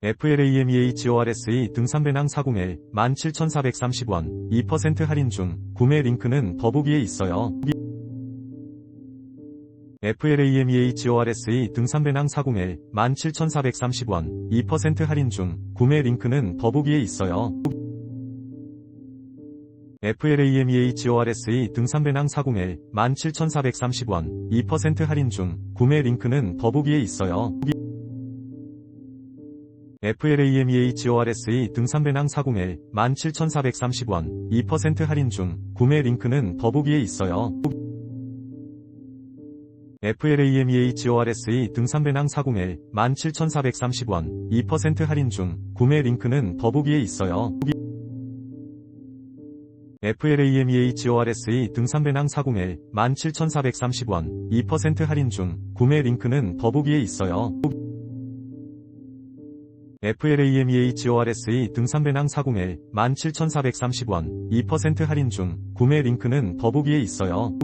FLAMEHORSE 등산배낭 40L 17,430원 2% 할인 중 구매 링크는 더보기에 있어요. FLAMEHORSE 등산배낭 40L 17,430원 2% 할인 중 구매 링크는 더보기에 있어요. FLAMEHORSE 등산배낭 40L 17,430원 2% 할인 중 구매 링크는 더보기에 있어요. FLAMEHORSE 등산배낭 40L 17,430원 2% 할인 중 구매 링크는 더보기에 있어요. FLAMEHORSE 등산배낭 40L 17,430원 2% 할인 중 구매 링크는 더보기에 있어요. FLAMEHORSE 등산배낭 40L 17,430원 2% 할인 중 구매 링크는 더보기에 있어요. FLAMEHORSE 등산배낭 40L 17,430원 2% 할인 중 구매 링크는 더보기에 있어요.